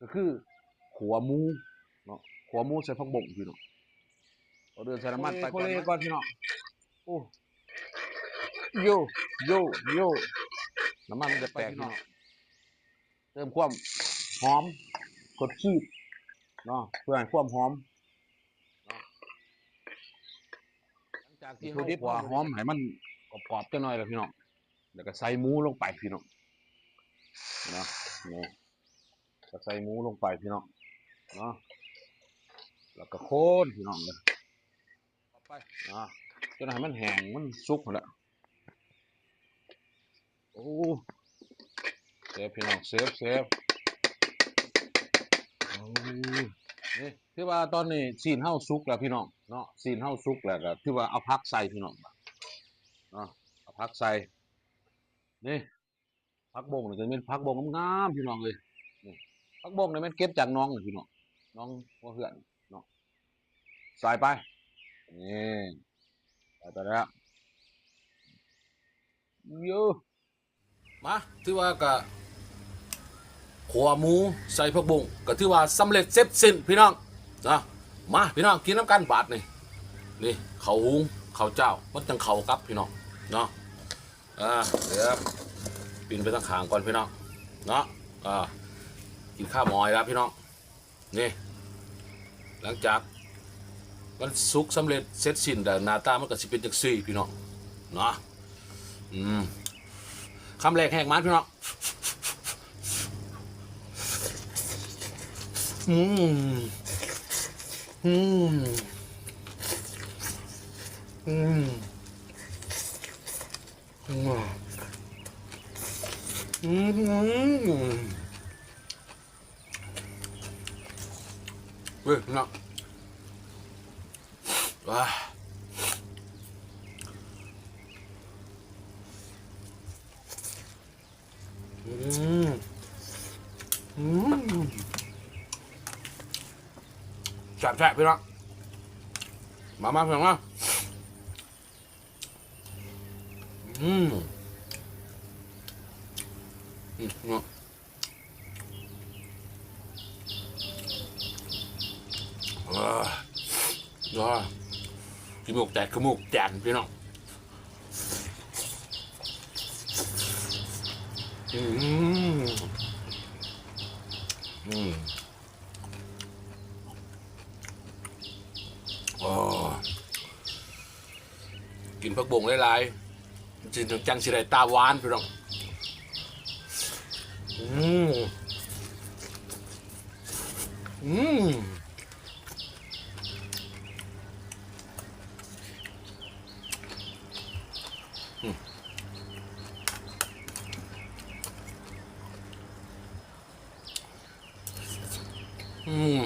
ก็คือขัวหมูเนาะขัวหมูใส่ผักบงพี่น้องเอาเดือนใส่น้ำมันไปก่อนก่อนพี่น้องโอ้โยโยโยน้ำมันมันจะแตกพี่น้องเติมความหอมกดชีสเนาะเพื่อให้ความหอมเนาะหลังจากที่เราขัวหอมให้มันกรอบๆจังหน่อยแล้วพี่น้องแล้วก็ใส่หมูลงไปพี่น้องเนาะนี่ ก็ใส่หมูลงไปพี่น้องเนาะแล้วก็โคนพี่น้องเลยไปอะจนให้มันแห้งมันสุกหมดแล้วโอ้เซฟพี่น้องเซฟเซฟโอ้นี่คือว่าตอนนี้ซีนเฮาสุกแล้วพี่น้องเนาะซีนเฮาสุกแล้วก็คือว่าเอาพักใส่พี่น้องเนาะเอาพักใส่นี่พักบงนี่จะเป็นพักบงงามๆพี่น้องเลย ผักบงเนี่ยมันเก็บจากน้องนี่พี่น้องน้องว่าเพื่อนเนาะใส่ไปนี่ใส่ไปแล้วเยอะมาถือว่าก็ขัวหมูใส่ผักบุ้งก็ถือว่าสำเร็จเสร็จสิ้นพี่น้องนะมาพี่น้องกินน้ำกันบาทนี่นี่เขาหุงเขาเจ้ามันจังเขากับพี่น้องเนาะอ่าเดี๋ยวปีนไปทางขางก่อนพี่น้องเนาะอ่า กินข้าวหมอยแล้วพี่น้องนี่หลังจากมันสุกสำเร็จเสร็จสิ้นแต่หน้าตามันก็สิเป็นจังซี่พี่น้องเนาะอืมคำแรกแหกมันพี่น้องอืมอืมอืมอืมอืม เว้ยนะว้าอืมอืมแซ่บแซ่บพี่น้องมามาเพื่อนมาอืมอืมเนาะ อ่า อ่าจมูกแตกจมูกแตกพี่น้องอืมอืมโอ้กินผักบงหลายๆจินจังสิได้ตาหวานพี่น้องอืมอืม อืม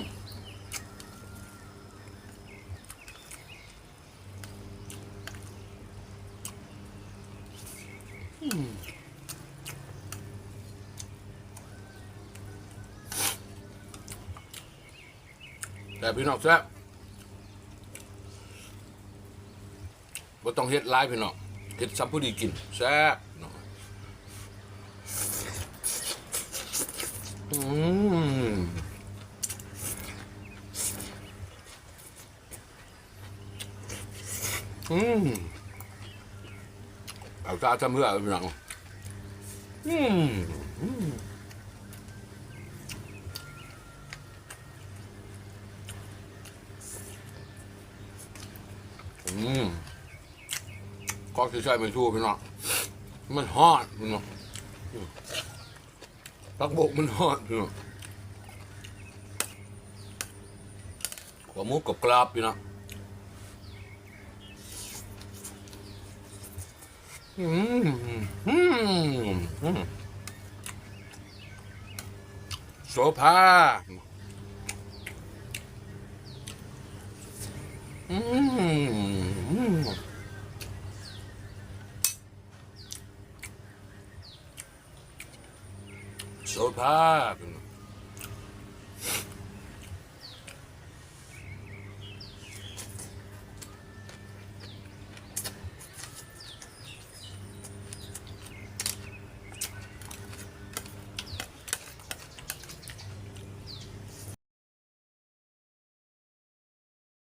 แต่พี่น้องแซ่บบ่ต้องเฮ็ดหลายพี่น้องเฮ็ดซ้ำผู้ดีกินแซ่บพี่น้ออืม อืมเอาตาทำเพื่อพี่น้องอืมอืมอืมก็คือใช่ไม่ชั่วพี่น้องมันฮอดพี่น้องตักบกมันฮอดพี่น้องหัวหมูกับกรอบพี่น้อง อืมอืมอืมโซภาอืมโซภา